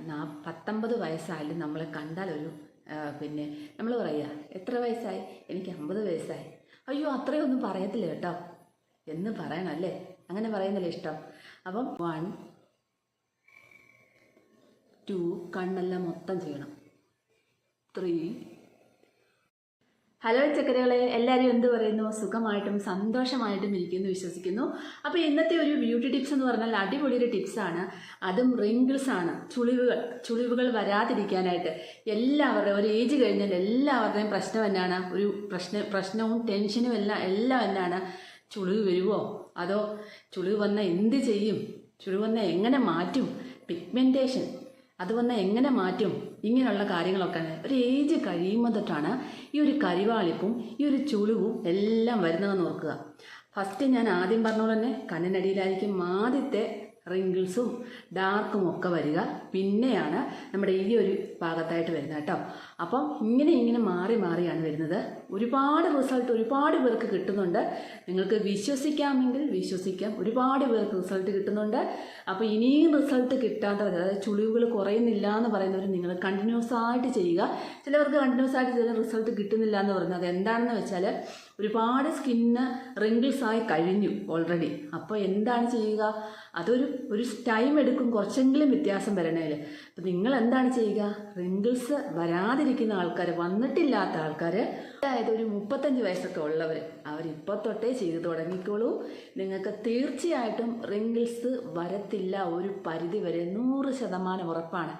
നാ പത്തൊമ്പത് വയസ്സായാലും നമ്മളെ കണ്ടാൽ ഒരു പിന്നെ നമ്മൾ പറയുക എത്ര വയസ്സായി? എനിക്ക് അമ്പത് വയസ്സായി. അയ്യോ അത്രയൊന്നും പറയത്തില്ല കേട്ടോ. എന്ന് പറയണം അല്ലേ അങ്ങനെ പറയുന്നില്ല ഇഷ്ടം. അപ്പം വൺ ടു കണ്ണെല്ലാം മൊത്തം ചെയ്യണം. ത്രീ ഹലോ ചക്കരകളെ. എല്ലാവരും എന്ത് പറയുന്നു? സുഖമായിട്ടും സന്തോഷമായിട്ടും ഇരിക്കുന്നു വിശ്വസിക്കുന്നു. അപ്പോൾ ഇന്നത്തെ ഒരു ബ്യൂട്ടി ടിപ്സ് എന്ന് പറഞ്ഞാൽ അടിപൊളി ഒരു ടിപ്സാണ് അതും റിങ്കിൾസ് ആണ്. ചുളിവുകൾ. ചുളിവുകൾ വരാതിരിക്കാനായിട്ട് എല്ലാവരുടെയും ഒരു ഏജ് കഴിഞ്ഞാൽ എല്ലാവരുടെയും പ്രശ്നം എന്നാണ്? ഒരു പ്രശ്ന പ്രശ്നവും ടെൻഷനും എല്ലാം എല്ലാം എന്നാണ്? ചുളിവ് വരുമോ അതോ ചുളിവ് വന്നാൽ എന്ത് ചെയ്യും? ചുളിവ് വന്നാൽ എങ്ങനെ മാറ്റും? പിഗ്മെന്റേഷൻ അത് വന്നാൽ എങ്ങനെ മാറ്റും? ഇങ്ങനെയുള്ള കാര്യങ്ങളൊക്കെ ഒരു ഏജ് കഴിയുമ്പോൾ തൊട്ടാണ് ഈ ഒരു കരിവാളിപ്പും ഈ ഒരു ചുളിവും എല്ലാം വരുന്നതെന്ന് ഓർക്കുക. ഫസ്റ്റ് ഞാൻ ആദ്യം പറഞ്ഞ പോലെ തന്നെ കണ്ണിനടിയിലായിരിക്കും ആദ്യത്തെ റിങ്കിൾസും ഡാർക്കും ഒക്കെ വരിക. പിന്നെയാണ് നമ്മുടെ ഈ ഒരു ഭാഗത്തായിട്ട് വരുന്നത് കേട്ടോ. അപ്പം ഇങ്ങനെ ഇങ്ങനെ മാറി മാറിയാണ് വരുന്നത്. ഒരുപാട് റിസൾട്ട് ഒരുപാട് പേർക്ക് കിട്ടുന്നുണ്ട്. നിങ്ങൾക്ക് വിശ്വസിക്കാമെങ്കിൽ വിശ്വസിക്കാം. ഒരുപാട് പേർക്ക് റിസൾട്ട് കിട്ടുന്നുണ്ട്. അപ്പോൾ ഇനിയും റിസൾട്ട് കിട്ടാത്തവർ അതായത് ചുളിവുകൾ കുറയുന്നില്ല എന്ന് പറയുന്നവർ നിങ്ങൾ കണ്ടിന്യൂസ് ആയിട്ട് ചെയ്യുക. ചിലവർക്ക് കണ്ടിന്യൂസ് ആയിട്ട് ചില റിസൾട്ട് കിട്ടുന്നില്ല എന്ന് പറയുന്നത് എന്താണെന്ന് വെച്ചാൽ ഒരുപാട് സ്കിന്ന് റിങ്കിൾസ് ആയി കഴിഞ്ഞു ഓൾറെഡി അപ്പോൾ എന്താണ് ചെയ്യുക? അതൊരു ഒരു ടൈം എടുക്കും കുറച്ചെങ്കിലും വ്യത്യാസം വരണേൽ അപ്പം നിങ്ങൾ എന്താണ് ചെയ്യുക? റിങ്കിൾസ് വരാതിരിക്കുന്ന ആൾക്കാർ വന്നിട്ടില്ലാത്ത ആൾക്കാർ അതായത് ഒരു മുപ്പത്തഞ്ച് വയസ്സൊക്കെ ഉള്ളവർ അവരിപ്പോൾ തൊട്ടേ ചെയ്തു തുടങ്ങിക്കോളൂ. നിങ്ങൾക്ക് തീർച്ചയായിട്ടും റിങ്കിൾസ് വരത്തില്ല ഒരു പരിധി വരെ നൂറ് ശതമാനം ഉറപ്പാണ്.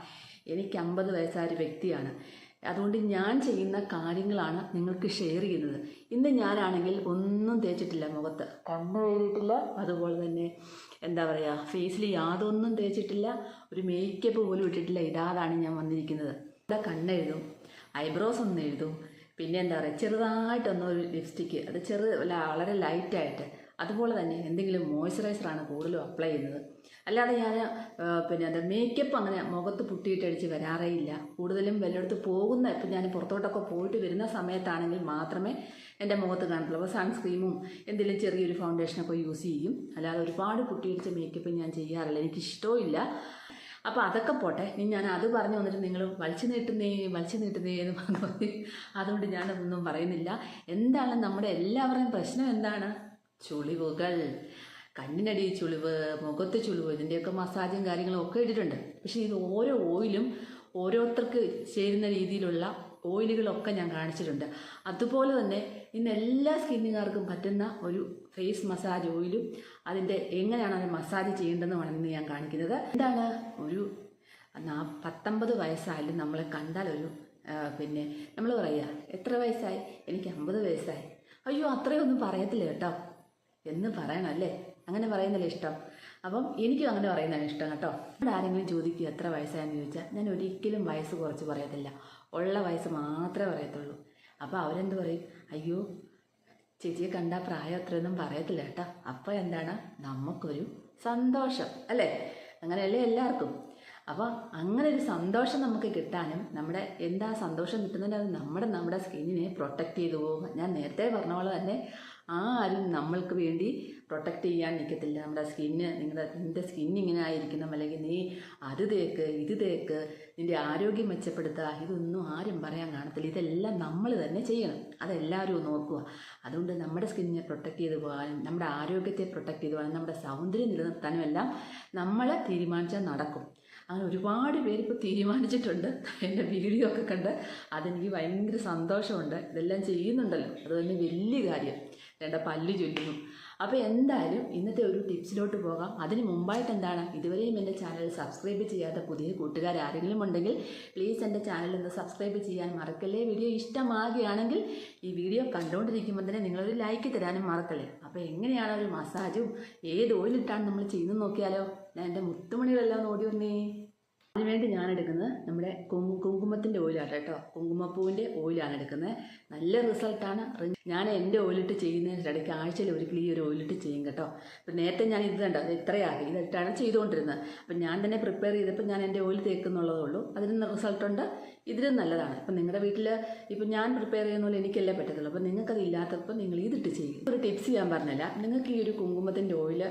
എനിക്ക് അമ്പത് വയസ്സായ ഒരു വ്യക്തിയാണ്. അതുകൊണ്ട് ഞാൻ ചെയ്യുന്ന കാര്യങ്ങളാണ് നിങ്ങൾക്ക് ഷെയർ ചെയ്യുന്നത്. ഇന്ന് ഞാനാണെങ്കിൽ ഒന്നും തേച്ചിട്ടില്ല മുഖത്ത്. കണ്ണ് എഴുതിയിട്ടില്ല അതുപോലെ തന്നെ എന്താ പറയുക ഫേസിൽ യാതൊന്നും തേച്ചിട്ടില്ല. ഒരു മേക്കപ്പ് പോലും ഇട്ടിട്ടില്ല. ഇടാതാണ് ഞാൻ വന്നിരിക്കുന്നത്. ഇവിടെ കണ്ണെഴുതും ഐബ്രോസ് ഒന്ന് എഴുതും. പിന്നെ എന്താ പറയുക ചെറുതായിട്ടൊന്ന് ഒരു ലിപ്സ്റ്റിക്ക് അത് ചെറു വളരെ ലൈറ്റായിട്ട് അതുപോലെ തന്നെ എന്തെങ്കിലും മോയ്സ്ചറൈസറാണ് കൂടുതലും അപ്ലൈ ചെയ്യുന്നത്. അല്ലാതെ ഞാൻ പിന്നെ എന്താ മേക്കപ്പ് അങ്ങനെ മുഖത്ത് പുട്ടിയിട്ടടിച്ച് വരാറേ ഇല്ല കൂടുതലും വല്ലയിടത്ത് പോകുന്ന ഇപ്പം ഞാൻ പുറത്തോട്ടൊക്കെ പോയിട്ട് വരുന്ന സമയത്താണെങ്കിൽ മാത്രമേ എന്റെ മുഖത്ത് കാണത്തുള്ളൂ. അപ്പോൾ സൺസ്ക്രീമും എന്തെങ്കിലും ചെറിയൊരു ഫൗണ്ടേഷനൊക്കെ യൂസ് ചെയ്യും. അല്ലാതെ ഒരുപാട് പുട്ടിയിടിച്ച് മേക്കപ്പ് ഞാൻ ചെയ്യാറില്ല. എനിക്കിഷ്ടവും അപ്പോൾ അതൊക്കെ പോട്ടെ. ഇനി ഞാൻ അത് പറഞ്ഞു വന്നിട്ട് നിങ്ങൾ വലിച്ചു നീട്ടുന്നേ വലിച്ചു നീട്ടുന്നേ എന്ന് പറഞ്ഞു അതുകൊണ്ട് ഞാനതൊന്നും പറയുന്നില്ല. എന്താണ് നമ്മുടെ എല്ലാവരുടെയും പ്രശ്നം എന്താണ്? ചുളിവുകൾ. കണ്ണിനടി ചുളിവ് മുഖത്ത് ചുളിവ് ഇതിന്റെയൊക്കെ മസാജും കാര്യങ്ങളും ഒക്കെ ഇട്ടിട്ടുണ്ട്. പക്ഷേ ഇത് ഓരോ ഓയിലും ഓരോരുത്തർക്ക് ചേരുന്ന രീതിയിലുള്ള ഓയിലുകളൊക്കെ ഞാൻ കാണിച്ചിട്ടുണ്ട്. അതുപോലെ തന്നെ ഇന്ന് എല്ലാ സ്കിന്നുകാർക്കും പറ്റുന്ന ഒരു ഫേസ് മസാജ് ഓയിലും അതിന്റെ എങ്ങനെയാണ് അത് മസാജ് ചെയ്യേണ്ടതെന്നുമാണ് ഇന്ന് ഞാൻ കാണിക്കുന്നത്. എന്താണ്? ഒരു പത്തൊമ്പത് വയസ്സായാലും നമ്മളെ കണ്ടാൽ ഒരു പിന്നെ നമ്മൾ പറയുക എത്ര വയസ്സായി? എനിക്ക് അമ്പത് വയസ്സായി. അയ്യോ അത്രയൊന്നും പറയത്തില്ല കേട്ടോ. എന്ന് പറയണം അല്ലേ അങ്ങനെ പറയുന്നല്ലേ ഇഷ്ടം? അപ്പം എനിക്കും അങ്ങനെ പറയുന്നതാണ് ഇഷ്ടം കേട്ടോ. ഇവിടെ ആരെങ്കിലും ചോദിക്കുക എത്ര വയസ്സായെന്ന് ചോദിച്ചാൽ ഞാൻ ഒരിക്കലും വയസ്സ് കുറച്ച് പറയത്തില്ല. ഉള്ള വയസ്സ് മാത്രമേ പറയത്തുള്ളൂ. അപ്പോൾ അവരെന്ത് പറയും? അയ്യോ ചേച്ചിയെ കണ്ട പ്രായം അത്രയൊന്നും പറയത്തില്ല കേട്ടോ. അപ്പോൾ എന്താണ്? നമുക്കൊരു സന്തോഷം അല്ലേ? അങ്ങനെയല്ലേ എല്ലാവർക്കും? അപ്പോൾ അങ്ങനെ ഒരു സന്തോഷം നമുക്ക് കിട്ടാനും നമ്മുടെ എന്താ സന്തോഷം കിട്ടുന്നതിന് അത് നമ്മുടെ നമ്മുടെ സ്കിന്നിനെ പ്രൊട്ടക്റ്റ് ചെയ്തു പോകും. ഞാൻ നേരത്തെ പറഞ്ഞ പോലെ തന്നെ ആരും നമ്മൾക്ക് വേണ്ടി പ്രൊട്ടക്റ്റ് ചെയ്യാൻ നിൽക്കത്തില്ല നമ്മുടെ സ്കിന്ന് നിങ്ങളുടെ നിന്റെ സ്കിൻ ഇങ്ങനെ ആയിരിക്കണം അല്ലെങ്കിൽ നീ അത് തേക്ക് ഇത് തേക്ക് നിന്റെ ആരോഗ്യം മെച്ചപ്പെടുത്തുക ഇതൊന്നും ആരും പറയാൻ കാണത്തില്ല. ഇതെല്ലാം നമ്മൾ തന്നെ ചെയ്യണം. അതെല്ലാവരും നോക്കുക അതുകൊണ്ട് നമ്മുടെ സ്കിന്നിനെ പ്രൊട്ടക്റ്റ് ചെയ്ത് പോകാനും നമ്മുടെ ആരോഗ്യത്തെ പ്രൊട്ടക്റ്റ് ചെയ്ത് പോകാനും നമ്മുടെ സൗന്ദര്യം നിലനിർത്താനും എല്ലാം നമ്മൾ തീരുമാനിച്ചാൽ നടക്കും. അങ്ങനെ ഒരുപാട് പേര് ഇപ്പോൾ തീരുമാനിച്ചിട്ടുണ്ട്. എന്റെ വീഡിയോ ഒക്കെ കണ്ട് അതെനിക്ക് ഭയങ്കര സന്തോഷമുണ്ട്. ഇതെല്ലാം ചെയ്യുന്നുണ്ടല്ലോ. അത് തന്നെ വലിയ കാര്യം. രണ്ട് പല്ല് ചൊല്ലുന്നു. അപ്പോൾ എന്തായാലും ഇന്നത്തെ ഒരു ടിപ്സിലോട്ട് പോകാം. അതിന് മുമ്പായിട്ട് എന്താണ്? ഇതുവരെയും എന്റെ ചാനൽ സബ്സ്ക്രൈബ് ചെയ്യാത്ത പുതിയ കൂട്ടുകാർ ആരെങ്കിലും ഉണ്ടെങ്കിൽ പ്ലീസ് എന്റെ ചാനൽ ഒന്ന് സബ്സ്ക്രൈബ് ചെയ്യാൻ മറക്കല്ലേ? വീഡിയോ ഇഷ്ടമാകുകയാണെങ്കിൽ ഈ വീഡിയോ കണ്ടുകൊണ്ടിരിക്കുമ്പോൾ തന്നെ നിങ്ങളൊരു ലൈക്ക് തരാനും മറക്കല്ലേ? അപ്പോൾ എങ്ങനെയാണ് ഒരു മസാജും? ഏത് ഓയിലിട്ടാണ് നമ്മൾ ചെയ്യുന്നത് നോക്കിയാലോ? ഞാൻ എന്റെ മുത്തുമണികളെല്ലാം ഓടി വന്നേ. അതിനുവേണ്ടി ഞാൻ എടുക്കുന്നത് നമ്മുടെ കുങ്കു കുങ്കുമത്തിന്റെ ഓയിലാണ് കേട്ടോ. കുങ്കുമപ്പൂവിന്റെ ഓയിലാണ് എടുക്കുന്നത്. നല്ല റിസൾട്ടാണ് ഞാൻ എന്റെ ഓയിലിട്ട് ചെയ്യുന്നതിന് ഇടയ്ക്ക് ആഴ്ചയിൽ ഒരിക്കൽ ഈ ഒരു ഓയിലിട്ട് ചെയ്യും കേട്ടോ. അപ്പം നേരത്തെ ഞാൻ ഇത് കണ്ടോ? ഇത്രയാകെ ഇതിട്ടാണ് ചെയ്തുകൊണ്ടിരുന്നത്. അപ്പം ഞാൻ തന്നെ പ്രിപ്പയർ ചെയ്തപ്പോൾ ഞാൻ എന്റെ ഓയിൽ തേക്കുന്നുള്ളതേ ഉള്ളൂ. അതിന് റിസൾട്ടുണ്ട് ഇതിലും നല്ലതാണ്. അപ്പം നിങ്ങളുടെ വീട്ടിൽ ഇപ്പം ഞാൻ പ്രിപ്പയർ ചെയ്യുന്ന പോലെ എനിക്കല്ലേ പറ്റത്തുള്ളൂ. അപ്പം നിങ്ങൾക്കത് ഇല്ലാത്തപ്പോൾ നിങ്ങൾ ഇതിട്ട് ചെയ്യും. ഒരു ടിപ്സ് ഞാൻ പറഞ്ഞില്ല നിങ്ങൾക്ക് ഈ ഒരു കുങ്കുമത്തിന്റെ ഓയിൽ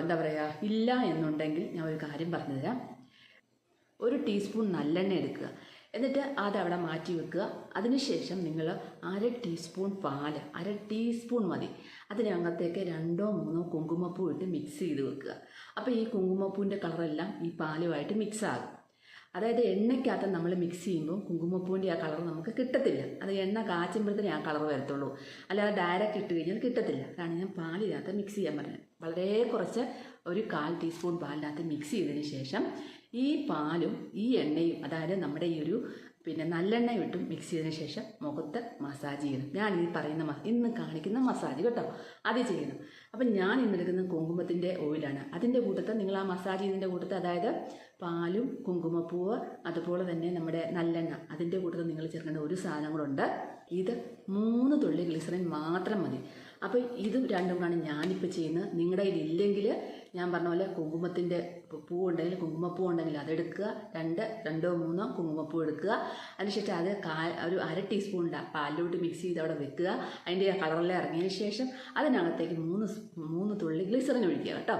എന്താ പറയുക ഇല്ല എന്നുണ്ടെങ്കിൽ ഞാൻ ഒരു കാര്യം പറഞ്ഞു തരാം ഒരു ടീസ്പൂൺ നല്ലെണ്ണ എടുക്കുക. എന്നിട്ട് അതവിടെ മാറ്റി വെക്കുക. അതിനുശേഷം നിങ്ങൾ അര ടീസ്പൂൺ പാൽ അര ടീസ്പൂൺ മതി. അതിനകത്തേക്ക് രണ്ടോ മൂന്നോ കുങ്കുമപ്പൂ ഇട്ട് മിക്സ് ചെയ്ത് വെക്കുക. അപ്പോൾ ഈ കുങ്കുമപ്പൂവിന്റെ കളറെല്ലാം ഈ പാലുമായിട്ട് മിക്സ് ആകും. അതായത് എണ്ണയ്ക്കകത്ത് നമ്മൾ മിക്സ് ചെയ്യുമ്പോൾ കുങ്കുമപ്പൂവിന്റെ ആ കളർ നമുക്ക് കിട്ടത്തില്ല. അത് എണ്ണ കാച്ചുമ്പോഴത്തേനെ ആ കളർ വരത്തുള്ളൂ. അല്ലാതെ ഡയറക്റ്റ് ഇട്ട് കഴിഞ്ഞാൽ കിട്ടത്തില്ല. അതാണ് ഞാൻ പാലിനകത്ത് മിക്സ് ചെയ്യാൻ പറഞ്ഞത്. വളരെ കുറച്ച് ഒരു കാൽ ടീസ്പൂൺ പാലിനകത്ത് മിക്സ് ചെയ്തതിന് ശേഷം ഈ പാലും ഈ എണ്ണയും അതായത് നമ്മുടെ ഈ ഒരു പിന്നെ നല്ലെണ്ണ ഇട്ടും മിക്സ് ചെയ്തതിന് ശേഷം മുഖത്ത് മസാജ് ചെയ്യണം. ഞാൻ ഈ പറയുന്ന ഇന്ന് കാണിക്കുന്ന മസാജ് കേട്ടോ. അത് ചെയ്യണം. അപ്പം ഞാൻ ഇന്നെടുക്കുന്ന കുങ്കുമത്തിന്റെ ഓയിലാണ് അതിന്റെ കൂട്ടത്തിൽ നിങ്ങൾ ആ മസാജ് ചെയ്തതിന്റെ കൂട്ടത്തിൽ അതായത് പാലും കുങ്കുമപ്പൂവ് അതുപോലെ തന്നെ നമ്മുടെ നല്ലെണ്ണ അതിന്റെ കൂട്ടത്തിൽ നിങ്ങൾ ചേർക്കേണ്ട ഒരു സാധനം കൂടെ ഇത് മൂന്ന് തുള്ളി ഗ്ലിസറിൻ മാത്രം മതി. അപ്പോൾ ഇത് രണ്ടും കൂടാണ് ഞാനിപ്പോൾ ചെയ്യുന്നത്. നിങ്ങളുടെ കയ്യിൽ ഇല്ലെങ്കിൽ ഞാൻ പറഞ്ഞ പോലെ കുങ്കുമത്തിന്റെ പൂ ഉണ്ടെങ്കിൽ കുങ്കുമപ്പൂ ഉണ്ടെങ്കിൽ അതെടുക്കുക. രണ്ട് രണ്ടോ മൂന്നോ കുങ്കുമപ്പൂ എടുക്കുക. അതിനുശേഷം അത് കാ ഒരു അര ടീസ്പൂൺ പാലിലോട്ട് മിക്സ് ചെയ്ത് അവിടെ വെക്കുക. അതിന്റെ കളറെല്ലാം ഇറങ്ങിയതിന് ശേഷം അതിനകത്തേക്ക് മൂന്ന് മൂന്ന് തുള്ളി ഗ്ലിസറിൻ ഒഴിക്കുക കേട്ടോ.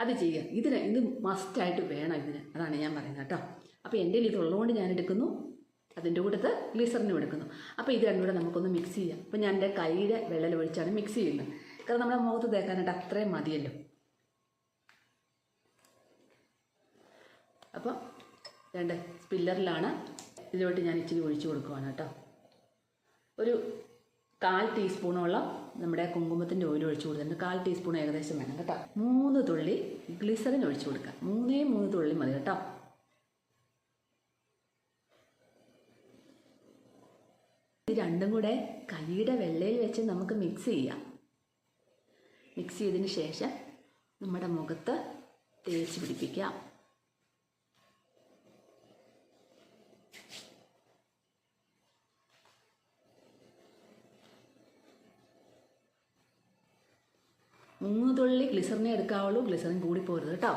അത് ചെയ്യുക. ഇതിന് ഇത് മസ്റ്റായിട്ട് വേണം ഇതിന്. അതാണ് ഞാൻ പറയുന്നത് കേട്ടോ. അപ്പോൾ എന്റെ കയ്യിൽ ഇതുള്ളതുകൊണ്ട് ഞാൻ എടുക്കുന്നു. അതിന്റെ കൂട്ടത്ത് ഗ്ലിസറിനും എടുക്കുന്നു. അപ്പോൾ ഇത് രണ്ടും കൂടെ നമുക്കൊന്ന് മിക്സ് ചെയ്യാം. അപ്പോൾ ഞാൻ എന്റെ കൈയുടെ വെള്ളൽ ഒഴിച്ചാണ് മിക്സ് ചെയ്യുന്നത്. കാരണം നമ്മുടെ മുഖത്ത് തേക്കാനായിട്ട് അത്രയും മതിയല്ലോ. അപ്പോൾ രണ്ട് സ്പില്ലറിലാണ് ഇതിലോട്ട് ഞാൻ ഇച്ചിരി ഒഴിച്ചു കൊടുക്കുവാണ് കേട്ടോ. ഒരു കാൽ ടീസ്പൂണോളം നമ്മുടെ കുങ്കുമത്തിന്റെ ഓയിൽ ഒഴിച്ചു കൊടുത്തിട്ടുണ്ട്. കാൽ ടീസ്പൂൺ ഏകദേശം വേണം കേട്ടോ. മൂന്ന് തുള്ളി ഗ്ലിസറിൻ ഒഴിച്ചു കൊടുക്കുക. മൂന്നേ മൂന്ന് തുള്ളി മതി കേട്ടോ. ഇത് രണ്ടും കൂടെ കൈയുടെ വെള്ളയിൽ വെച്ച് നമുക്ക് മിക്സ് ചെയ്യാം. മിക്സ് ചെയ്തതിന് ശേഷം നമ്മുടെ മുഖത്ത് തേച്ച് പിടിപ്പിക്കാം. മൂന്ന് തുള്ളി ഗ്ലിസറിനെ എടുക്കാവുള്ളൂ. ഗ്ലിസറിൻ കൂടി പോരുത് കേട്ടോ.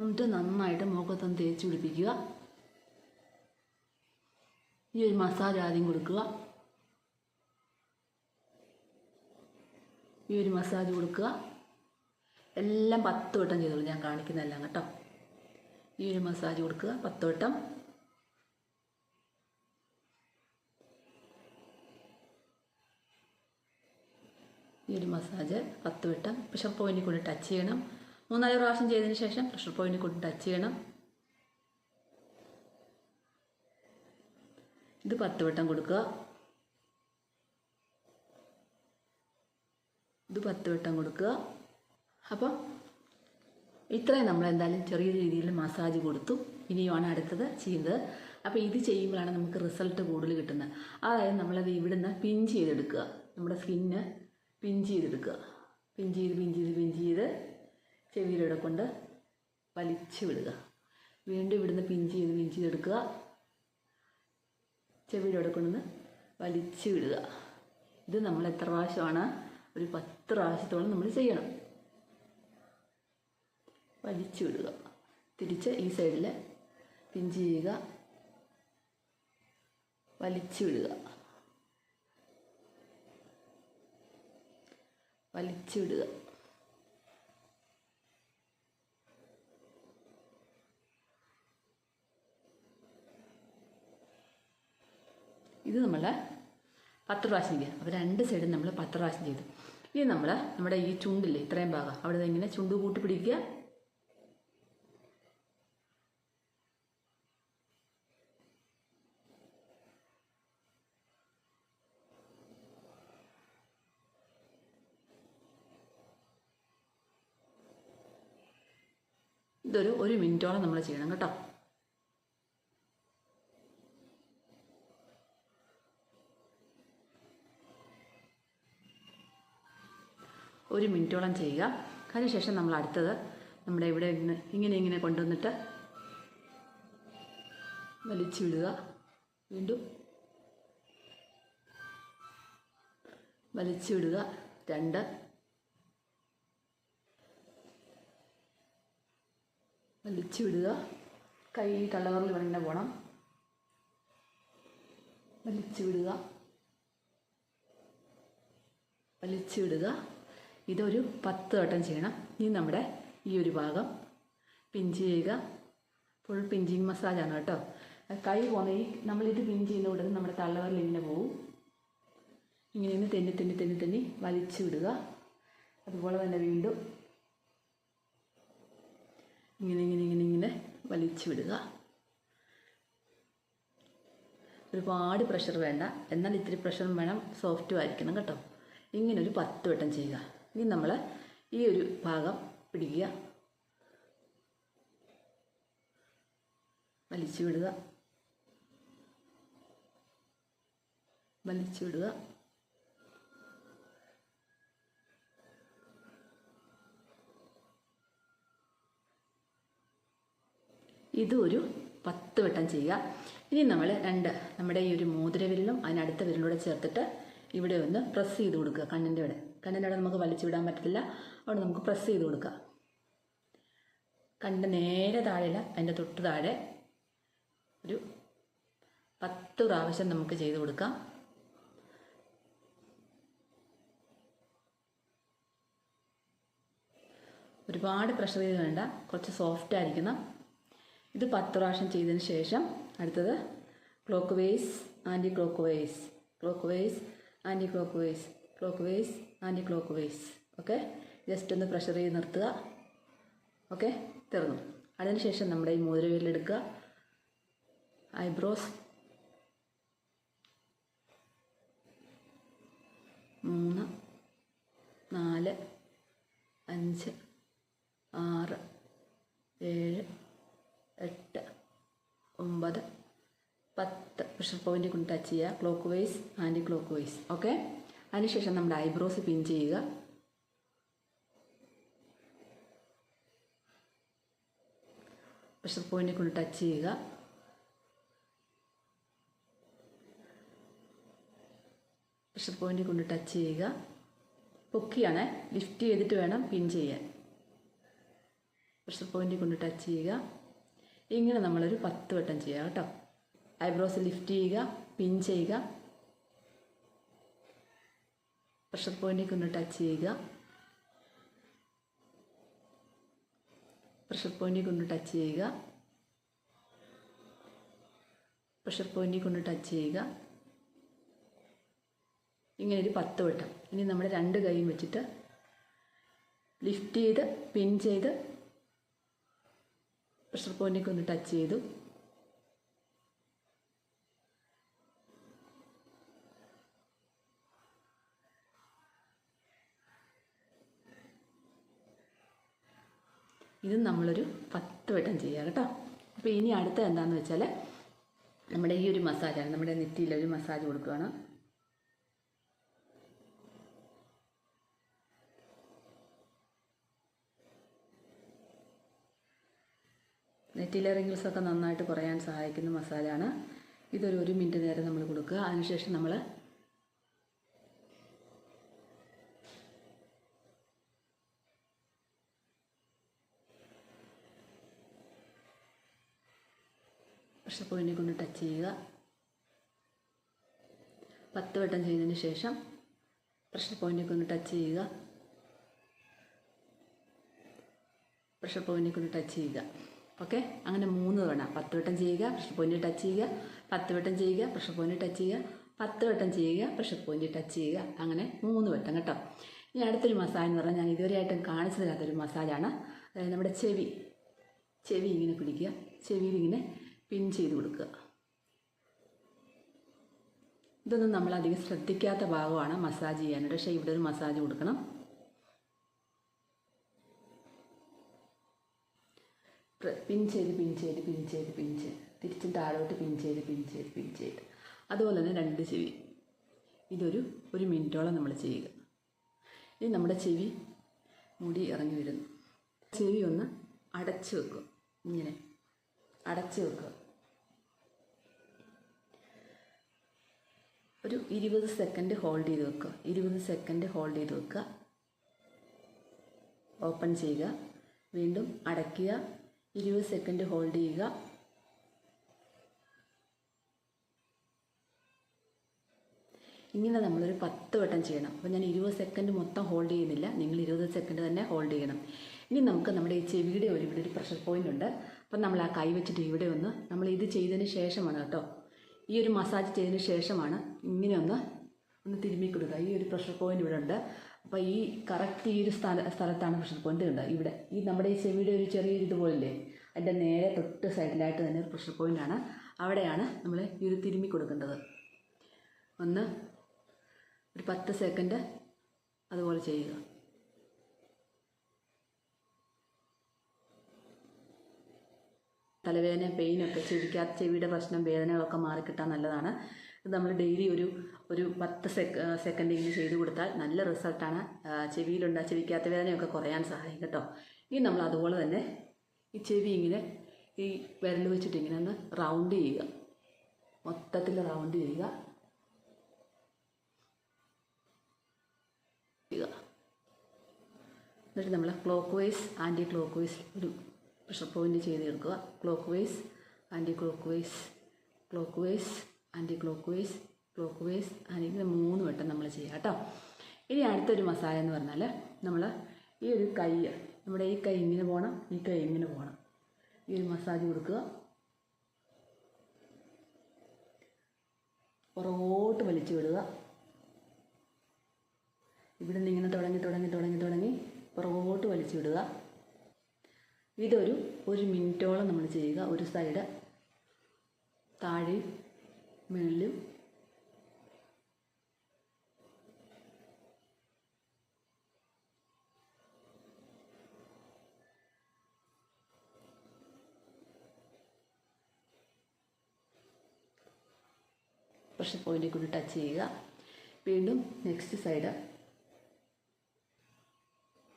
എന്നിട്ട് നന്നായിട്ട് മുഖത്തൊന്ന് തേച്ച് പിടിപ്പിക്കുക. ഈ ഒരു മസാജ് ആദ്യം കൊടുക്കുക. ഈ ഒരു മസാജ് കൊടുക്കുക. എല്ലാം പത്ത് വട്ടം ചെയ്തോളൂ. ഞാൻ കാണിക്കുന്നതെല്ലാം കേട്ടോ. ഈ ഒരു മസാജ് കൊടുക്കുക. പത്ത് വട്ടം. ഈ ഒരു മസാജ് പത്ത് വട്ടം. പ്രഷർ പോയിന്റിൽ കൊണ്ട് ടച്ച് ചെയ്യണം. മൂന്നാൽ പ്രാവശ്യം ചെയ്തതിന് ശേഷം പ്രഷർ പോയിന്റിൽ കൊണ്ട് ടച്ച് ചെയ്യണം. ഇത് പത്ത് വട്ടം കൊടുക്കുക. ഇത് പത്ത് വട്ടം കൊടുക്കുക. അപ്പോൾ ഇത്രയും നമ്മൾ എന്തായാലും ചെറിയ രീതിയിൽ മസാജ് കൊടുത്തു. ഇനിയുമാണ് അടുത്തത് ചെയ്യുന്നത് അപ്പോൾ ഇത് ചെയ്യുമ്പോഴാണ് നമുക്ക് റിസൾട്ട് കൂടുതൽ കിട്ടുന്നത്. അതായത് നമ്മളത് ഇവിടുന്ന് പിൻ ചെയ്തെടുക്കുക. നമ്മുടെ സ്കിന്ന് പിൻ ചെയ്തെടുക്കുക. പിൻ ചെയ്ത് പിൻ ചെയ്ത് പിൻ ചെയ്ത് ചെവിയിലൂടെ കൊണ്ട് വലിച്ചു വിടുക. വീണ്ടും ഇവിടുന്ന് പിൻ ചെയ്ത് പിൻ ചെയ്തെടുക്കുക ചെവിയിലൂടെ കൊണ്ടുവന്ന് വലിച്ചു വിടുക. ഇത് നമ്മൾ എത്ര പ്രാവശ്യമാണ് ഒരു പത്ത് പ്രാവശ്യത്തോളം നമ്മൾ ചെയ്യണം. വലിച്ചു വിടുക. തിരിച്ച് ഈ സൈഡിൽ പിഞ്ച് ചെയ്യുക. വലിച്ചു വിടുക. വലിച്ചു വിടുക ഇത് നമ്മൾ പത്ത് പ്രാവശ്യം ചെയ്യുക. അപ്പോൾ രണ്ട് സൈഡും നമ്മൾ പത്ത് പ്രാവശ്യം ചെയ്തു. ഇനി നമ്മൾ നമ്മുടെ ഈ ചുണ്ടില്ലേ ഇത്രയും ഭാഗം അവിടെ ഇങ്ങനെ ചുണ്ട് കൂട്ടി പിടിക്കുക ഇതൊരു ഒരു മിനിറ്റോളം നമ്മൾ ചെയ്യണം കേട്ടോ. ഒരു മിനിറ്റോളം ചെയ്യുക. അതിനുശേഷം നമ്മൾ അടുത്തത് നമ്മുടെ ഇവിടെ ഇങ്ങനെ ഇങ്ങനെ ഇങ്ങനെ കൊണ്ടുവന്നിട്ട് വലിച്ചു വിടുക. വീണ്ടും വലിച്ചു വിടുക. രണ്ട്. വലിച്ചു വിടുക കൈ തള്ളവറിൽ വേണ്ട പോകണം വലിച്ചു വിടുക വലിച്ചു വിടുക ഇതൊരു പത്ത് വട്ടം ചെയ്യണം. ഇനി നമ്മുടെ ഈ ഒരു ഭാഗം പിഞ്ച് ചെയ്യുക. ഫുൾ പിഞ്ചിങ് മസാജാണ് കേട്ടോ. കൈ പോകുന്ന ഈ നമ്മളിത് പിഞ്ച് ചെയ്യുന്ന ഉടനെ നമ്മുടെ തള്ളവരിൽ ഇങ്ങനെ പോവും. ഇങ്ങനെ തെന്നി തെന്നി തെന്നി തെന്നി വലിച്ചു വിടുക അതുപോലെ തന്നെ വീണ്ടും ഇങ്ങനെ ഇങ്ങനെ ഇങ്ങനെ ഇങ്ങനെ വലിച്ചു വിടുക. ഒരുപാട് പ്രഷർ വേണ്ട. എന്നാൽ ഇത്തിരി പ്രഷറും വേണം. സോഫ്റ്റും ആയിരിക്കണം കേട്ടോ. ഇങ്ങനെ ഒരു പത്ത് വട്ടം ചെയ്യുക. ഇനി നമ്മൾ ഈ ഒരു ഭാഗം പിടിക്കുക. വലിച്ചു വിടുക. വലിച്ചു വിടുക. ഇതും ഒരു പത്ത് വട്ടം ചെയ്യുക. ഇനി നമ്മൾ രണ്ട് നമ്മുടെ ഈ ഒരു മോതിര വിരലും അതിനടുത്ത വിരലൂടെ ചേർത്തിട്ട് ഇവിടെ ഒന്ന് പ്രസ് ചെയ്ത് കൊടുക്കുക. കണ്ണിന്റെ ഇവിടെ കണ്ണിന്റെ അവിടെ നമുക്ക് വലിച്ചു വിടാൻ പറ്റത്തില്ല. അവിടെ നമുക്ക് പ്രസ് ചെയ്ത് കൊടുക്കുക. കണ്ണിന്റെ നേരെ താഴെയില്ല. അതിന്റെ തൊട്ട് താഴെ ഒരു പത്ത് പ്രാവശ്യം നമുക്ക് ചെയ്ത് കൊടുക്കാം. ഒരുപാട് പ്രഷർ ചെയ്ത് വേണ്ട. കുറച്ച് സോഫ്റ്റ് ആയിരിക്കണം. ഇത് പത്ത് പ്രാവശ്യം ചെയ്തതിന് ശേഷം അടുത്തത് clockwise anticlockwise clockwise anticlockwise clockwise anticlockwise okay? Just ഒന്ന് പ്രഷർ ചെയ്ത് നിർത്തുക. ഓക്കെ? തീർന്നു. അതിനുശേഷം നമ്മുടെ ഈ മോതിരവിരലെടുക്കുക ഐബ്രോസ്. മൂന്ന് നാല് അഞ്ച് ആറ് ഏഴ് എട്ട് ഒമ്പത് പത്ത്. പ്രഷർ പോയിന്റ് കൊണ്ട് ടച്ച് ചെയ്യുക. Clockwise anticlockwise okay അതിനുശേഷം നമ്മുടെ ഐബ്രോസ് പിൻ ചെയ്യുക. പ്രഷർ പോയിന്റ് കൊണ്ട് ടച്ച് ചെയ്യുക. പ്രഷർ പോയിന്റ് കൊണ്ട് ടച്ച് ചെയ്യുക. പൊക്കിയാണ്. ലിഫ്റ്റ് ചെയ്തിട്ട് വേണം പിൻ ചെയ്യാൻ. പ്രഷർ പോയിന്റ് കൊണ്ട് ടച്ച് ചെയ്യുക. ഇങ്ങനെ നമ്മളൊരു പത്ത് വട്ടം ചെയ്യുക കേട്ടോ. ഐബ്രോസ് ലിഫ്റ്റ് ചെയ്യുക പിൻ ചെയ്യുക. പ്രഷർ പോയിന്റേക്ക് ഒന്ന് ടച്ച് ചെയ്യുക. പ്രഷർ പോയിന്റേക്ക് ഒന്ന് ടച്ച് ചെയ്യുക. പ്രഷർ പോയിന്റേക്ക് ഒന്ന് ടച്ച് ചെയ്യുക. ഇങ്ങനെ ഒരു പത്ത് വട്ടം. ഇനി നമ്മൾ രണ്ട് കൈയും വെച്ചിട്ട് ലിഫ്റ്റ് ചെയ്ത് പിൻ ചെയ്ത് പ്രഷർ പോയിന്റിലേക്ക് ഒന്ന് ടച്ച് ചെയ്തു. ഇത് നമ്മളൊരു പത്ത് വട്ടം ചെയ്യുക കേട്ടോ. അപ്പോൾ ഇനി അടുത്ത എന്താണെന്ന് വെച്ചാൽ നമ്മുടെ ഈ ഒരു മസാജാണ്. നമ്മുടെ നെറ്റിയിലൊരു മസാജ് കൊടുക്കുകയാണ്. നെറ്റിയിലെ റിങ്കിൾസൊക്കെ നന്നായിട്ട് കുറയാൻ സഹായിക്കുന്ന മസാലയാണ്. ഇതൊരു ഒരു മിനിറ്റ് നേരം നമ്മൾ കൊടുക്കുക. അതിനുശേഷം നമ്മൾ പ്രഷർ പോയിന്റിൽ കൊണ്ട് ടച്ച് ചെയ്യുക. പത്ത് വട്ടം ചെയ്തതിന് ശേഷം പ്രഷർ പോയിന്റിൽ കൊണ്ട് ടച്ച് ചെയ്യുക. പ്രഷർ പോയിന്റിൽ കൊണ്ട് ടച്ച് ചെയ്യുക. ഓക്കെ? അങ്ങനെ മൂന്ന് തവണ. പത്ത് വട്ടം ചെയ്യുക പ്രഷർ പോയിന്റ് ടച്ച് ചെയ്യുക. പത്ത് വട്ടം ചെയ്യുക പ്രഷർ പോയിന്റ് ടച്ച് ചെയ്യുക. പത്ത് വട്ടം ചെയ്യുക പ്രഷർ പോയിന്റ് ടച്ച് ചെയ്യുക. അങ്ങനെ മൂന്ന് വട്ടം കേട്ടോ. ഇനി അടുത്തൊരു മസാജ് എന്ന് പറഞ്ഞാൽ ഞാൻ ഇതുവരെയായിട്ടും കാണിച്ചു തരാത്തൊരു മസാജാണ് അതായത് നമ്മുടെ ചെവി. ചെവി ഇങ്ങനെ പിടിക്കുക. ചെവിയിൽ ഇങ്ങനെ പിൻ ചെയ്ത് കൊടുക്കുക. ഇതൊന്നും നമ്മൾ അധികം ശ്രദ്ധിക്കാത്ത ഭാഗമാണ് മസാജ് ചെയ്യാനായിട്ട്. പക്ഷേ ഇവിടെ ഒരു മസാജ് കൊടുക്കണം. പിൻ ചെയ്ത് പിൻ ചെയ്ത് പിൻ ചെയ്ത് പിൻ ചെയ്ത്. തിരിച്ചും താഴോട്ട് പിൻ ചെയ്ത് പിൻ ചെയ്ത് പിൻ ചെയ്ത്. അതുപോലെ തന്നെ രണ്ട് ചെവി. ഇതൊരു ഒരു മിനിറ്റോളം നമ്മൾ ചെയ്യുക. ഇനി നമ്മുടെ ചെവി മുടി ഇറങ്ങി വരുന്നു. ചെവി ഒന്ന് അടച്ചു വെക്കുക. ഇങ്ങനെ അടച്ചു വെക്കുക. ഒരു ഇരുപത് സെക്കൻഡ് ഹോൾഡ് ചെയ്ത് വെക്കുക. ഇരുപത് സെക്കൻഡ് ഹോൾഡ് ചെയ്ത് വെക്കുക. ഓപ്പൺ ചെയ്യുക. വീണ്ടും അടയ്ക്കുക. ഇരുപത് സെക്കൻഡ് ഹോൾഡ് ചെയ്യുക. ഇങ്ങനെ നമ്മളൊരു പത്ത് വട്ടം ചെയ്യണം. അപ്പോൾ ഞാൻ ഇരുപത് സെക്കൻഡ് മൊത്തം ഹോൾഡ് ചെയ്യുന്നില്ല. നിങ്ങൾ ഇരുപത് സെക്കൻഡ് തന്നെ ഹോൾഡ് ചെയ്യണം. ഇനി നമുക്ക് നമ്മുടെ ഈ ചെവിയുടെ ഒരു ഇവിടെ ഒരു പ്രഷർ പോയിന്റ് ഉണ്ട്. അപ്പം നമ്മൾ ആ കൈ വെച്ചിട്ട് ഇവിടെ ഒന്ന് നമ്മൾ ഇത് ചെയ്തതിന് ശേഷമാണ് കേട്ടോ. ഈ ഒരു മസാജ് ചെയ്തതിന് ശേഷമാണ് ഇങ്ങനെ ഒന്ന് ഒന്ന് തിരുമ്മി കൊടുക്കുക ഈ ഒരു പ്രഷർ പോയിന്റ് ഇവിടെ ഉണ്ട്. അപ്പോൾ ഈ കറക്റ്റ് ഈ ഒരു സ്ഥല സ്ഥലത്താണ് പ്രഷർ പോയിന്റ് ഉണ്ട് ഇവിടെ ഈ നമ്മുടെ ഈ ചെവിയുടെ ഒരു ചെറിയൊരു ഇതുപോലില്ലേ? അതിന്റെ നേരെ തൊട്ട് സൈഡിലായിട്ട് തന്നെ ഒരു പ്രഷർ പോയിന്റ് ആണ്. അവിടെയാണ് നമ്മൾ ഈ ഒരു തിരുമ്മി കൊടുക്കേണ്ടത്. ഒന്ന് ഒരു പത്ത് സെക്കൻഡ് അതുപോലെ ചെയ്യുക. തലവേദന പെയിനൊക്കെ ചെവിക്കാത്ത ചെവിയുടെ പ്രശ്നം വേദനകളൊക്കെ മാറിക്കിട്ടാൻ നല്ലതാണ്. ഇത് നമ്മൾ ഡെയിലി ഒരു ഒരു പത്ത് സെക്ക സെക്കൻഡ് ഇങ്ങനെ ചെയ്ത് കൊടുത്താൽ നല്ല റിസൾട്ടാണ് ചെവിയിലുണ്ട് ചെവിക്കാത്ത വേദനയൊക്കെ കുറയാൻ സഹായിക്കും കേട്ടോ. ഇനി നമ്മൾ അതുപോലെ തന്നെ ഈ ചെവി ഇങ്ങനെ ഈ വിരൽ വെച്ചിട്ട് ഇങ്ങനെ ഒന്ന് റൗണ്ട് ചെയ്യുക. മൊത്തത്തിൽ റൗണ്ട് ചെയ്യുക. ചെയ്യുക എന്നിട്ട് നമ്മൾ clockwise anticlockwise ഒരു പ്രഷർ പോയിന്റ് ചെയ്ത് എടുക്കുക. Clockwise anticlockwise clockwise anticlockwise clockwise anti മൂന്ന് വട്ടം നമ്മൾ ചെയ്യുക കേട്ടോ. ഇനി അടുത്തൊരു മസാല എന്ന് പറഞ്ഞാൽ നമ്മൾ ഈ ഒരു കൈ നമ്മുടെ ഈ കൈ ഇങ്ങനെ പോകണം ഈ കൈ ഇങ്ങനെ പോകണം ഈ ഒരു മസാജ് കൊടുക്കുക. പുറകോട്ട് വലിച്ചു വിടുക. ഇവിടെ നിന്ന് ഇങ്ങനെ തുടങ്ങി തുടങ്ങി തുടങ്ങി തുടങ്ങി പുറകോട്ട് വലിച്ചു വിടുക. ഇതൊരു ഒരു മിനിറ്റോളം നമ്മൾ ചെയ്യുക. ഒരു സൈഡ് താഴെയും മുകളിലും പ്രഷർ പോയിന്റിൽ കൂടി ടച്ച് ചെയ്യുക. വീണ്ടും നെക്സ്റ്റ് സൈഡ്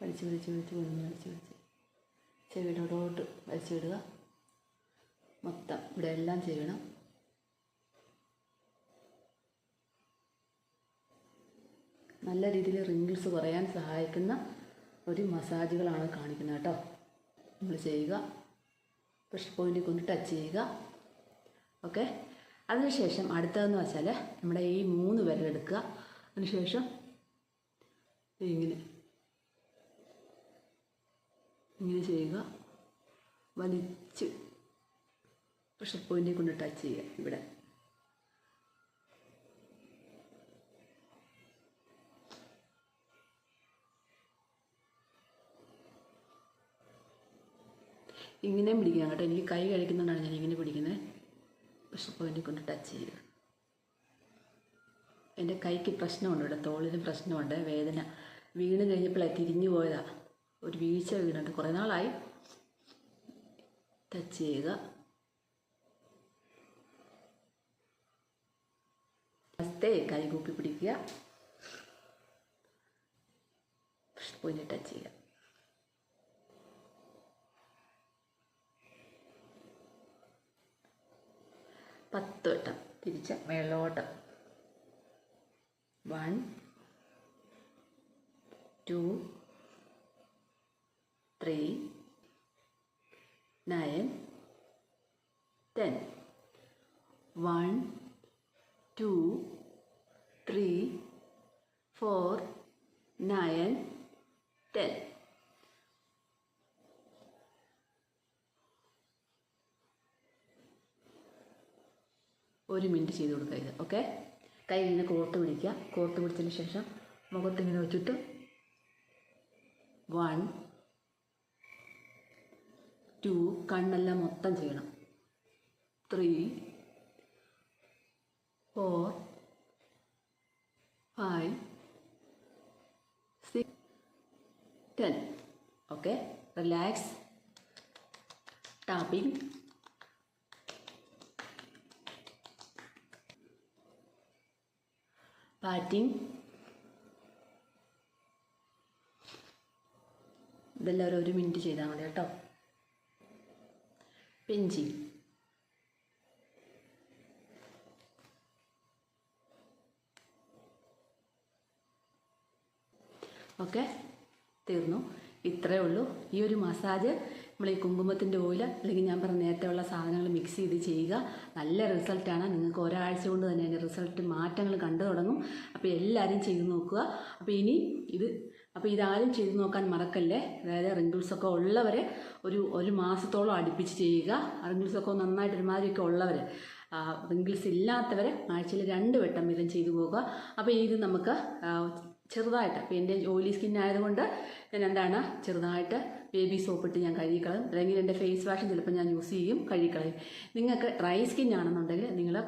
വലിച്ച് വലിച്ച് വലിച്ച് കൊണ്ടുവന്ന് വലിച്ച് വലിച്ച്. ചെവിടോട്ട് വലിച്ചു വിടുക. മൊത്തം ഇവിടെ എല്ലാം ചെയ്യണം. നല്ല രീതിയിൽ റിങ്കിൾസ് കുറയാൻ സഹായിക്കുന്ന ഒരു മസാജുകളാണ് കാണിക്കുന്നത് കേട്ടോ. നമ്മൾ ചെയ്യുക. പ്രഷർ പോയിന്റിൽ കൊണ്ട് ടച്ച് ചെയ്യുക. ഓക്കെ അതിനുശേഷം അടുത്തതെന്ന് വെച്ചാൽ നമ്മുടെ ഈ മൂന്ന് വിരലെടുക്കുക അതിനുശേഷം ഇങ്ങനെ. ഇങ്ങനെ ചെയ്യുക. വലിച്ച് പ്രഷർ പോയിന്റിൽ കൊണ്ട് ടച്ച് ചെയ്യുക ഇവിടെ. ഇങ്ങനെയും പിടിക്കാം കേട്ടോ. എനിക്ക് കൈ കഴിക്കുന്നതുകൊണ്ടാണ് ഞാൻ ഇങ്ങനെ പിടിക്കുന്നത്. പ്രഷർ പോയിന്റിൽ കൊണ്ട് ടച്ച് ചെയ്യുക എന്റെ കൈക്ക് പ്രശ്നമുണ്ട് ഇവിടെ തോളിന് പ്രശ്നമുണ്ട്. വേദന. വീണ് കഴിഞ്ഞപ്പോഴേ തിരിഞ്ഞു പോയതാ. ഒരു വീഴ്ച വീണിട്ട് കുറേ നാളായി. ടച്ച് ചെയ്യുക. ഫസ്റ്റേ കൈ കൂപ്പി പിടിക്കുക. പോയിന്റ് ടച്ച് ചെയ്യുക. പത്ത് വട്ടം തിരിച്ച് മേളോട്ട്. One two three nine ten one two three four nine ten minute ചെയ്ത് കൊടുക്കുക ഇത് ഓക്കെ കൈ ഇങ്ങനെ കോർത്ത് പിടിക്കുക. കോർത്ത് പിടിച്ചതിന് ശേഷം മുഖത്തിങ്ങനെ വെച്ചിട്ട് വൺ ടു കണ്ണെല്ലാം മൊത്തം ചെയ്യണം. Three four five six ten okay relax tapping patting ഇതെല്ലാവരും ഒരു മിനിറ്റ് ചെയ്താൽ മതി കേട്ടോ. പിഞ്ചി. ഓക്കെ. തീർന്നു. ഇത്രയേ ഉള്ളൂ. ഈ ഒരു മസാജ് നമ്മൾ ഈ കുങ്കുമത്തിന്റെ ഓയിൽ അല്ലെങ്കിൽ ഞാൻ പറഞ്ഞ നേരത്തെ ഉള്ള സാധനങ്ങൾ മിക്സ് ചെയ്ത് ചെയ്യുക. നല്ല റിസൾട്ടാണ് നിങ്ങൾക്ക് ഒരാഴ്ച കൊണ്ട് തന്നെ അതിന്റെ റിസൾട്ട് മാറ്റങ്ങൾ കണ്ടു തുടങ്ങും. അപ്പോൾ എല്ലാവരും ചെയ്ത് നോക്കുക. അപ്പോൾ ഇനി ഇത് അപ്പോൾ ഇതാരും ചെയ്ത് നോക്കാൻ മറക്കല്ലേ? അതായത് റിങ്കിൾസൊക്കെ ഉള്ളവർ ഒരു ഒരു മാസത്തോളം അടുപ്പിച്ച് ചെയ്യുക. റിങ്കിൾസൊക്കെ നന്നായിട്ട് ഒരുമാതിരിയൊക്കെ ഉള്ളവർ റിങ്കിൾസ് ഇല്ലാത്തവർ ആഴ്ചയിൽ രണ്ട് വട്ടം വീതം ചെയ്തു പോകുക അപ്പോൾ ഇത് നമുക്ക് ചെറുതായിട്ട് അപ്പോൾ എന്റെ ഓയിലി സ്കിൻ ആയതുകൊണ്ട് ഞാൻ എന്താണ് ചെറുതായിട്ട് ബേബി സോപ്പിട്ട് ഞാൻ കഴുകിക്കളയും. അല്ലെങ്കിൽ എന്റെ ഫേസ് വാഷ് ചിലപ്പോൾ ഞാൻ യൂസ് ചെയ്യും കഴുകിക്കളയും. നിങ്ങൾക്ക് ഡ്രൈ സ്കിൻ ആണെന്നുണ്ടെങ്കിൽ നിങ്ങൾ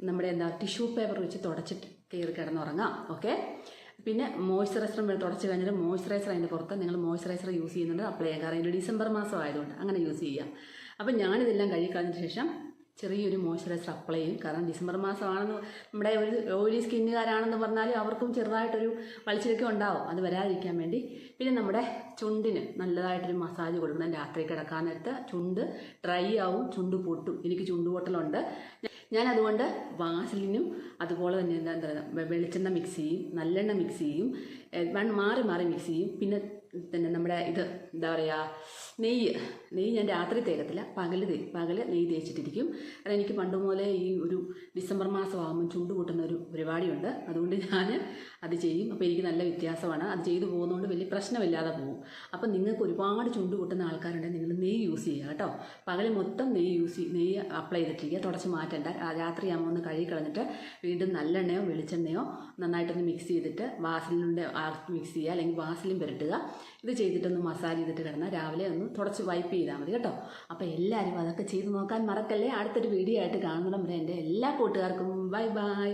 നമ്മുടെ എന്താ ടിഷ്യൂ പേപ്പർ വെച്ച് തുടച്ചിട്ട് കയറി കിടന്നുറങ്ങാം. ഓക്കെ പിന്നെ മോയ്സ്ചറൈസറും തുടച്ച് കഴിഞ്ഞാൽ മോയ്സ്ചറൈസർ അതിന്റെ പുറത്ത് നിങ്ങൾ മോയ്സ്ചറൈസർ യൂസ് ചെയ്യുന്നുണ്ട്. അപ്ലൈ ചെയ്യാം കാരണം ഡിസംബർ മാസം ആയതുകൊണ്ട് അങ്ങനെ യൂസ് ചെയ്യാം. അപ്പം ഞാനിതെല്ലാം കഴുകി കളഞ്ഞ ശേഷം ചെറിയൊരു മോയ്സ്ചറൈസർ അപ്ലൈ ചെയ്യും കാരണം ഡിസംബർ മാസമാണെന്ന് നമ്മുടെ ഒരു ഓയിലി സ്കിന്നുകാരാണെന്ന് പറഞ്ഞാലും അവർക്കും ചെറുതായിട്ടൊരു വലിച്ചിലൊക്കെ ഉണ്ടാവും. അത് വരാതിരിക്കാൻ വേണ്ടി. പിന്നെ നമ്മുടെ ചുണ്ടിന് നല്ലതായിട്ടൊരു മസാജ് കൊടുക്കണം. രാത്രി കിടക്കാൻ നേരത്തെ ചുണ്ട് ഡ്രൈ ആവും ചുണ്ട് പൊട്ടും. എനിക്ക് ചുണ്ട് പൊട്ടലുണ്ട്. ഞാൻ അതുകൊണ്ട് വാസലിനും അതുപോലെ തന്നെ എന്താ പറയുക വെളിച്ചെണ്ണ മിക്സ് ചെയ്യും നല്ലെണ്ണ മിക്സ് ചെയ്യും. മാറി മാറി മിക്സ് ചെയ്യും. പിന്നെ പിന്നെ നമ്മുടെ ഇത് എന്താ പറയുക നെയ്യ്. നെയ്യ് ഞാൻ രാത്രി തേക്കത്തില്ല. പകൽ തേ പകൽ നെയ്യ് തേച്ചിട്ടിരിക്കും. കാരണം എനിക്ക് പണ്ട് ഈ ഒരു ഡിസംബർ മാസം ആകുമ്പോൾ ചുണ്ട് കൂട്ടുന്ന ഒരു പരിപാടിയുണ്ട്. അതുകൊണ്ട് ഞാൻ അത് ചെയ്യും. അപ്പോൾ എനിക്ക് നല്ല വ്യത്യാസമാണ്. അത് ചെയ്തു പോകുന്നതുകൊണ്ട് വലിയ പ്രശ്നമില്ലാതെ പോകും. അപ്പോൾ നിങ്ങൾക്ക് ഒരുപാട് ചുണ്ട് കൂട്ടുന്ന ആൾക്കാരുണ്ടെങ്കിൽ നിങ്ങൾ നെയ്യ് യൂസ് ചെയ്യുക കേട്ടോ. പകൽ മൊത്തം നെയ്യ് യൂസ് നെയ്യ് അപ്ലൈ ചെയ്തിട്ടിരിക്കുക. തുടച്ച് മാറ്റേണ്ട. രാത്രിയാകുമ്പോൾ ഒന്ന് കഴുകി കളഞ്ഞിട്ട് വീണ്ടും നല്ലെണ്ണയോ വെളിച്ചെണ്ണയോ നന്നായിട്ടൊന്ന് മിക്സ് ചെയ്തിട്ട് വാസലിന്റെ മിക്സ് ചെയ്യുക. അല്ലെങ്കിൽ വാസലിൻ പുരട്ടുക. ഇത് ചെയ്തിട്ടൊന്ന് മസാല ചെയ്തിട്ട് കിടന്നാൽ രാവിലെ ഒന്ന് തുടച്ച് വൈപ്പ് ചെയ്താൽ മതി കേട്ടോ. അപ്പോൾ എല്ലാവരും അതൊക്കെ ചെയ്ത് നോക്കാൻ മറക്കല്ലേ? അടുത്തൊരു വീഡിയോ ആയിട്ട് കാണണം വരെ എന്റെ എല്ലാ കൂട്ടുകാർക്കും ബൈ ബൈ